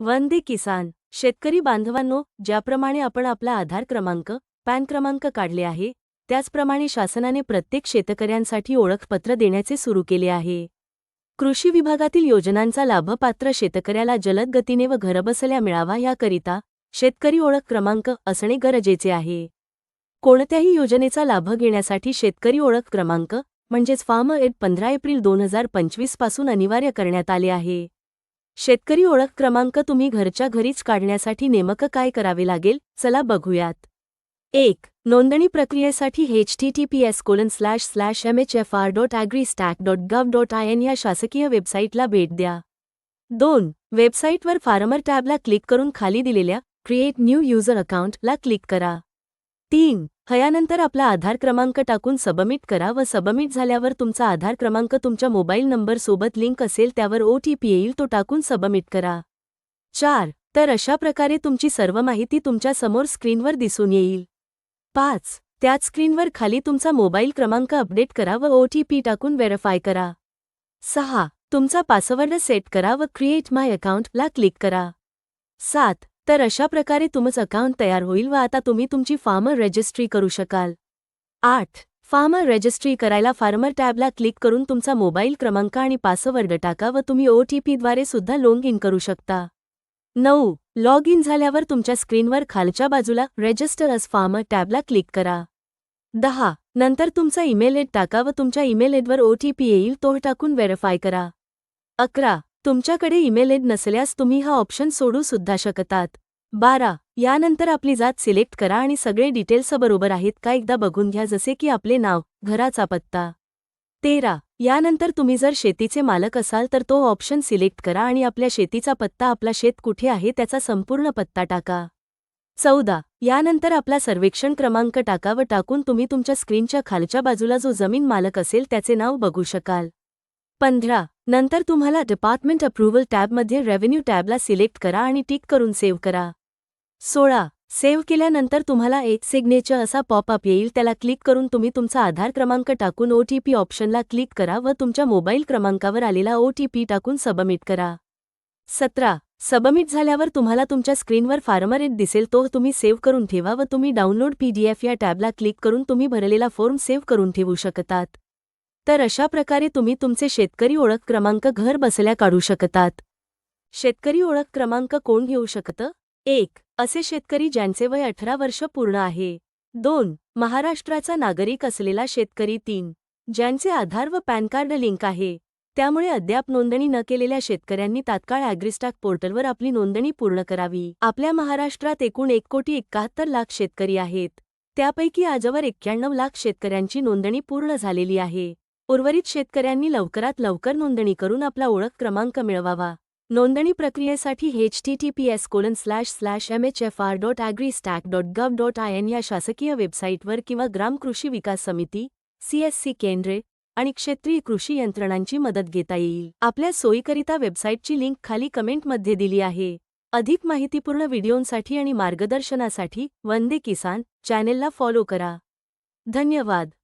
वंदे किसान शेतकरी बांधवांनो ज्याप्रमाणे आपण आपला आधार क्रमांक पॅन क्रमांक काढले आहे त्याचप्रमाणे शासनाने प्रत्येक शेतकऱ्यांसाठी ओळखपत्र देण्याचे सुरू केले आहे. कृषी विभागातील योजनांचा लाभपात्र शेतकऱ्याला जलद गतीने व घरबसल्या मिळावा याकरिता शेतकरी ओळख क्रमांक असणे गरजेचे आहे. कोणत्याही योजनेचा लाभ घेण्यासाठी शेतकरी ओळख क्रमांक म्हणजेच फार्म एड पंधरा एप्रिल दोन हजार पंचवीसपासून अनिवार्य करण्यात आले आहे. शेतकरी ओळख क्रमांक तुम्ही घरच्या घरीच काढण्यासाठी नेमकं काय करावे लागेल? चला बघूयात. एक नोंदणी प्रक्रियेसाठी H T T P S colon slash slash M H F R dot agri stack dot gov dot I N या शासकीय वेबसाईटला भेट द्या. दोन वेबसाईटवर फार्मर टॅबला क्लिक करून खाली दिलेल्या क्रिएट न्यू युजर अकाउंटला क्लिक करा. तीन. हयानंतर आपला आधार क्रमांक टाकून सबमिट करा व सबमिट झाल्यावर तुमचा आधार क्रमांक तुमच्या मोबाईल नंबरसोबत लिंक असेल त्यावर ओ टी पी येईल तो टाकून सबमिट करा. चार. तर अशा प्रकारे तुमची सर्व माहिती तुमच्यासमोर स्क्रीनवर दिसून येईल. पाच. त्याच स्क्रीनवर खाली तुमचा मोबाईल क्रमांक अपडेट करा व ओ टी पी टाकून व्हेरीफाय करा. सहा. तुमचा पासवर्ड सेट करा व क्रिएट माय अकाउंटला क्लिक करा. सात. तर अशा प्रकारे तुमचं अकाउंट तयार होईल व आता तुम्ही तुमची फार्मर रजिस्ट्री करू शकाल. आठ फार्मर रजिस्ट्री करायला फार्मर टॅबला क्लिक करून तुमचा मोबाईल क्रमांक आणि पासवर्ड टाका व तुम्ही ओ टी पीद्वारे सुद्धा लॉग इन करू शकता. नऊ लॉग इन झाल्यावर तुमच्या स्क्रीनवर खालच्या बाजूला रजिस्टर अस फार्मर टॅबला क्लिक करा. दहा नंतर तुमचा ईमेल एड टाका व तुमच्या ईमेल एडवर ओ टी पी येईल तो टाकून व्हेरीफाय करा. अकरा तुमच्याकडे ईमेल एड नसल्यास तुम्ही हा ऑप्शन सोडू सुद्धा शकतात. बारा. यानंतर आपली जात सिलेक्ट करा आणि सगळे डिटेल्स बरोबर आहेत का एकदा बघून घ्या जसे की आपले नाव घराचा पत्ता. तेरा. यानंतर तुम्ही जर शेतीचे मालक असाल तर तो ऑप्शन सिलेक्ट करा आणि आपल्या शेतीचा पत्ता आपला शेत कुठे आहे त्याचा संपूर्ण पत्ता टाका. चौदा. यानंतर आपला सर्वेक्षण क्रमांक टाका व टाकून तुम्ही तुमच्या स्क्रीनच्या खालच्या बाजूला जो जमीन मालक असेल त्याचे नाव बघू शकाल. पंधरा. नंतर तुम्हाला डिपार्टमेंट अप्रूव्हल टॅबमध्ये रेव्हेन्यू टॅबला सिलेक्ट करा आणि टिक करून सेव्ह करा. सोळा. सेव्ह केल्यानंतर तुम्हाला एक सिग्नेचर असा पॉपअप येईल त्याला क्लिक करून तुम्ही तुमचा आधार क्रमांक टाकून ओ टी पी ऑप्शनला क्लिक करा व तुमच्या मोबाईल क्रमांकावर आलेला ओ टी पी टाकून सबमिट करा. सतरा. सबमिट झाल्यावर तुम्हाला तुमच्या स्क्रीनवर फार्मर एट दिसेल तो तुम्ही सेव्ह करून ठेवा व तुम्ही डाउनलोड पीडीएफ या टॅबला क्लिक करून तुम्ही भरलेला फॉर्म सेव्ह करून ठेवू शकतात. तर अशा प्रकारे तुम्ही तुमचे शेतकरी ओळख क्रमांक घर बसल्या काढू शकतात. शेतकरी ओळख क्रमांक कोण घेऊ शकतं? एक असे शेतकरी ज्यांचे वय अठरा वर्ष पूर्ण आहे. दोन महाराष्ट्राचा नागरिक असलेला शेतकरी. तीन ज्यांचे आधार व पॅन कार्ड लिंक आहे. त्यामुळे अद्याप नोंदणी न केलेल्या शेतकऱ्यांनी तात्काळ ॲग्रिस्टॅक पोर्टलवर आपली नोंदणी पूर्ण करावी. आपल्या महाराष्ट्रात एकूण एक कोटी एकाहत्तर लाख शेतकरी आहेत. त्यापैकी आजवर एक्क्याण्णव लाख शेतकऱ्यांची नोंदणी पूर्ण झालेली आहे. उर्वरित शेतकऱ्यांनी लवकरात लवकर नोंदणी करून आपला ओळख क्रमांक मिळवावा. नोंदणी प्रक्रियेसाठी H T T P S colon slash slash M H F R dot agri stack dot gov dot I N या शासकीय वेबसाईटवर किंवा ग्राम कृषी विकास समिती सीएससी केंद्रे आणि क्षेत्रीय कृषी यंत्रणांची मदत घेता येईल. आपल्या सोयीकरिता वेबसाईटची लिंक खाली कमेंटमध्ये दिली आहे. अधिक माहितीपूर्ण व्हिडिओंसाठी आणि मार्गदर्शनासाठी वंदे किसान चॅनेलला फॉलो करा. धन्यवाद.